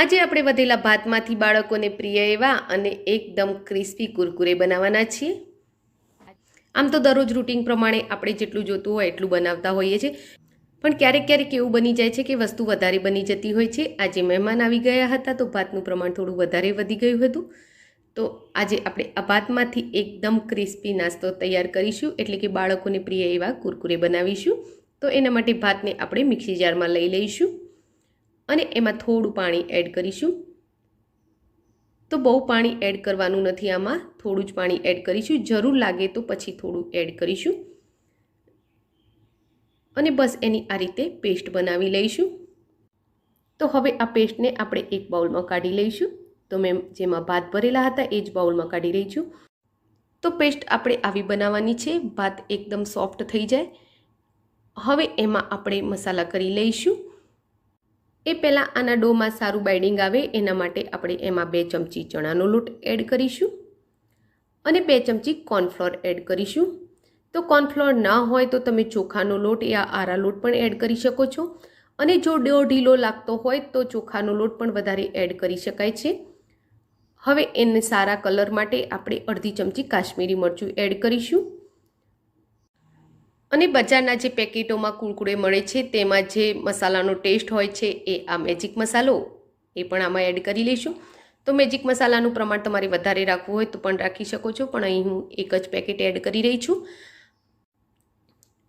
આજે આપણે વધેલા ભાતમાંથી બાળકોને પ્રિય એવા અને એકદમ ક્રિસ્પી કુરકુરે બનાવવાના છીએ. આમ તો દરરોજ રૂટીન પ્રમાણે આપણે જેટલું જોતું હોય એટલું બનાવતા હોઈએ છીએ. પણ ક્યારેક ક્યારેક એવું બની જાય છે કે વસ્તુ વધારે બની જતી હોય છે. આજે મહેમાન આવી ગયા હતા તો ભાતનું પ્રમાણ થોડું વધારે વધી ગયું હતું. તો આજે આપણે આ ભાતમાંથી એકદમ ક્રિસ્પી નાસ્તો તૈયાર કરીશું. એટલે કે બાળકોને પ્રિય એવા કુરકુરે બનાવીશું. તો એના માટે ભાતને આપણે મિક્સી જારમાં લઈ લઈશું. અને એમાં થોડું પાણી એડ કરીશું. તો બહુ પાણી એડ કરવાનું નથી આમાં, થોડું જ પાણી એડ કરીશું. જરૂર લાગે તો પછી થોડું એડ કરીશું. અને બસ એની આ રીતે પેસ્ટ બનાવી લઈશું. તો હવે આ પેસ્ટને આપણે એક બાઉલમાં કાઢી લઈશું. તો મેં જેમાં ભાત ભરેલા હતા એ જ બાઉલમાં કાઢી રહી છું તો પેસ્ટ આપણે આવી બનાવવાની છે. ભાત એકદમ સોફ્ટ થઈ જાય. હવે એમાં આપણે મસાલા કરી લઈશું. એ પહેલાં આના ડોમાં સારું બાઇડિંગ આવે એના માટે આપણે એમાં બે ચમચી ચણાનો લોટ એડ કરીશું અને બે ચમચી કોર્નફ્લોર એડ કરીશું. તો કોર્નફ્લોર ના હોય તો તમે ચોખાનો લોટ યા આરા લોટ પણ એડ કરી શકો છો. અને જો ડો ઢીલો લાગતો હોય તો ચોખાનો લોટ પણ વધારે એડ કરી શકાય છે. હવે એને સારા કલર માટે આપણે અડધી ચમચી કાશ્મીરી મરચું એડ કરીશું. અને બજારના જે પેકેટોમાં કુરકુરે મળે છે, તેમાં જે મસાલાનો ટેસ્ટ હોય છે, એ આ મેજિક મસાલો એ પણ આમાં એડ કરી લઈશું. તો મેજિક મસાલાનું પ્રમાણ તમારે વધારે રાખવું હોય તો પણ રાખી શકો છો, પણ અહીં હું એક જ પેકેટ એડ કરી રહી છું.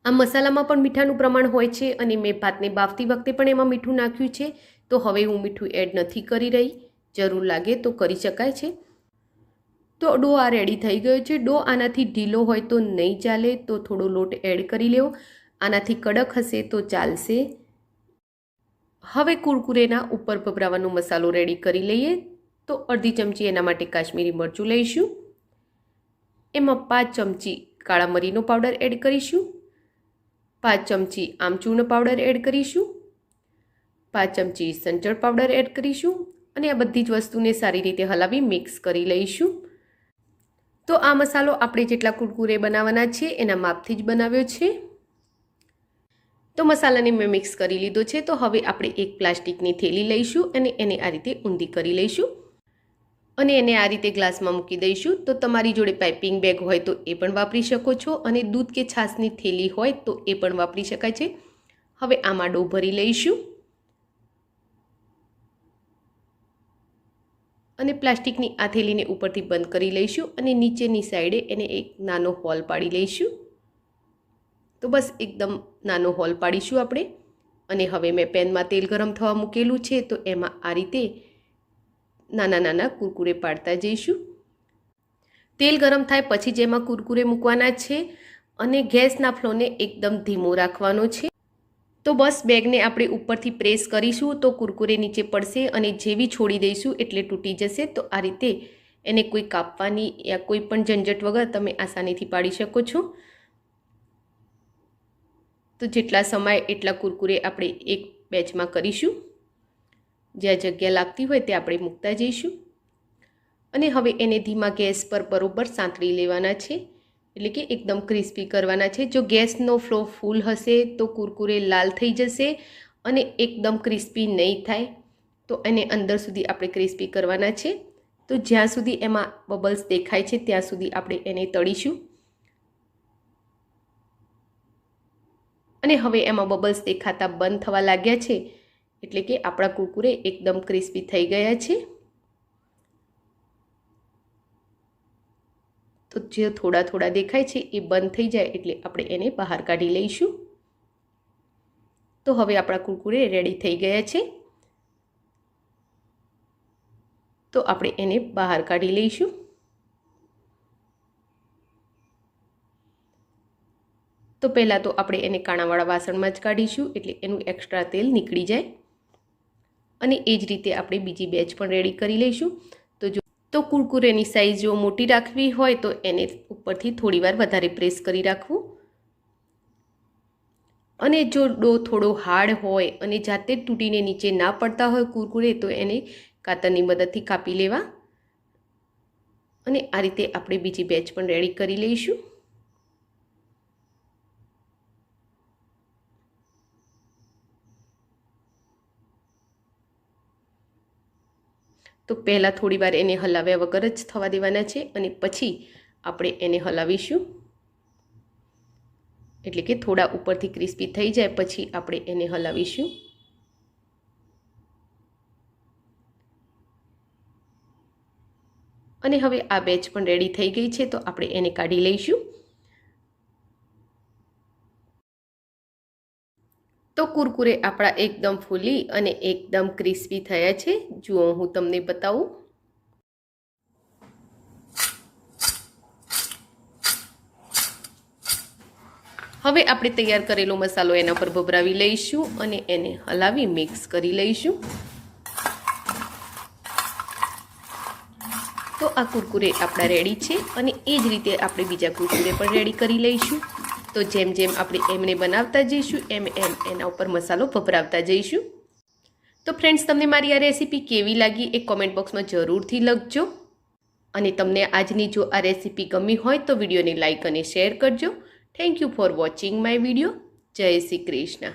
આ મસાલામાં પણ મીઠાનું પ્રમાણ હોય છે અને મેં ભાતને બાફતી વખતે પણ એમાં મીઠું નાખ્યું છે. તો હવે હું મીઠું એડ નથી કરી રહી. જરૂર લાગે તો કરી શકાય છે. તો ડો આ રેડી થઈ ગયો છે. ડો આનાથી ઢીલો હોય તો નહીં ચાલે, તો થોડો લોટ એડ કરી લેવો. આનાથી કડક હશે તો ચાલશે. હવે કુરકુરેના ઉપર પભરાવાનો મસાલો રેડી કરી લઈએ. તો અડધી ચમચી એના માટે કાશ્મીરી મરચું લઈશું. એમાં પાંચ ચમચી કાળા મરીનો પાવડર એડ કરીશું. પાંચ ચમચી આમચૂર્ણ પાવડર એડ કરીશું. પાંચ ચમચી સંચળ પાવડર એડ કરીશું. અને આ બધી જ વસ્તુને સારી રીતે હલાવી મિક્સ કરી લઈશું. તો આ મસાલો આપણે જેટલા કુરકુરે બનાવવાના છે, એના માપથી જ બનાવ્યો છે. તો મસાલાને મેં મિક્સ કરી લીધો છે, તો હવે આપણે એક પ્લાસ્ટિકની થેલી લઈશું અને એને આ રીતે ઊંધી કરી લઈશું. અને એને આ રીતે ગ્લાસમાં મૂકી દઈશું. તો તમારી જોડે પાઇપિંગ બેગ હોય તો એ પણ વાપરી શકો છો અને દૂધ કે છાશની થેલી હોય તો એ પણ વાપરી શકાય છે. હવે આમાં ડો ભરી લઈશું. અને પ્લાસ્ટિકની આ થેલીને ઉપરથી બંધ કરી લઈશું અને નીચેની સાઈડે એને એક નાનો હોલ પાડી લઈશું. તો બસ એકદમ નાનો હોલ પાડીશું આપણે. અને હવે મેં પેનમાં તેલ ગરમ થવા મૂકેલું છે, તો એમાં આ રીતે નાના નાના કુરકુરે પાડતા જઈશું. તેલ ગરમ થાય પછી જ એમાં કુરકુરે મૂકવાના છે અને ગેસના ફ્લોને એકદમ ધીમો રાખવાનો છે. તો બસ બેગને આપણે ઉપરથી પ્રેસ કરીશું તો કુરકુરે નીચે પડશે અને જેવી છોડી દઈશું એટલે તૂટી જશે. તો આ રીતે એને કોઈ કાપવાની યા કોઈ પણ ઝંઝટ વગર તમે આસાનીથી પાડી શકો છો. તો જેટલા સમય એટલા કુરકુરે આપણે એક બેચમાં કરીશું. જ્યાં જગ્યા લાગતી હોય તે આપણે મૂકતા જઈશું. અને હવે એને ધીમા ગેસ પર બરોબર સાંતળી લેવાના છે. એટલે કે એકદમ ક્રિસ્પી કરવાના છે. જો ગેસનો ફ્લો ફૂલ હશે તો કુરકુરે લાલ થઈ જશે અને એકદમ ક્રિસ્પી નહીં થાય. તો એને અંદર સુધી આપણે ક્રિસ્પી કરવાના છે. તો જ્યાં સુધી એમાં બબલ્સ દેખાય છે, ત્યાં સુધી આપણે એને તળીશું. અને હવે એમાં બબલ્સ દેખાતા બંધ થવા લાગ્યા છે. એટલે કે આપણા કુરકુરે એકદમ ક્રિસ્પી થઈ ગયા છે. તો જે થોડા થોડા દેખાય છે એ બંધ થઈ જાય એટલે આપણે એને બહાર કાઢી લઈશું. તો હવે આપણા કુરકુરે રેડી થઈ ગયા છે. તો આપણે એને બહાર કાઢી લઈશું. તો પહેલાં તો આપણે એને કાણાવાળા વાસણમાં જ કાઢીશું એટલે એનું એક્સ્ટ્રા તેલ નીકળી જાય. અને એ જ રીતે આપણે બીજી બેચ પણ રેડી કરી લઈશું. તો કુરકુરેની સાઇઝ જો મોટી રાખવી હોય તો એને ઉપરથી થોડીવાર વધારે પ્રેસ કરી રાખવું. અને જો ડો થોડો હાર્ડ હોય અને જાતે તૂટીને નીચે ના પડતા હોય કુરકુરે, તો એને કાતરની મદદથી કાપી લેવા. અને આ રીતે આપણે બીજી બેચ પણ રેડી કરી લઈશું. તો પહેલાં થોડી વાર એને હલાવ્યા વગર જ થવા દેવાના છે અને પછી આપણે એને હલાવીશું. એટલે કે થોડા ઉપરથી ક્રિસ્પી થઈ જાય પછી આપણે એને હલાવીશું. અને હવે આ બેચ પણ રેડી થઈ ગઈ છે તો આપણે એને કાઢી લઈશું. તો કુરકુરે આપણા એકદમ ફૂલી અને એકદમ ક્રિસ્પી થયા છે. જુઓ, હું તમને બતાવું. હવે આપણે તૈયાર કરેલો મસાલો એના પર ભભરાવી લઈશું અને એને હલાવી મિક્સ કરી લઈશું. તો આ કુરકુરે આપણા રેડી છે અને એ જ રીતે આપણે બીજા કુરકુરે પણ રેડી કરી લઈશું. તો જેમ જેમ આપણે એમને બનાવતા જઈશું, એમ એમ એના ઉપર મસાલો ભભરાવતા જઈશું. તો ફ્રેન્ડ્સ તમને મારી આ રેસીપી કેવી લાગી એ કોમેન્ટ બોક્સમાં જરૂરથી લખજો. અને તમને આજની જો આ રેસીપી ગમી હોય તો વિડીયોને લાઇક અને શેર કરજો. Thank you for watching my video જય શ્રી કૃષ્ણ.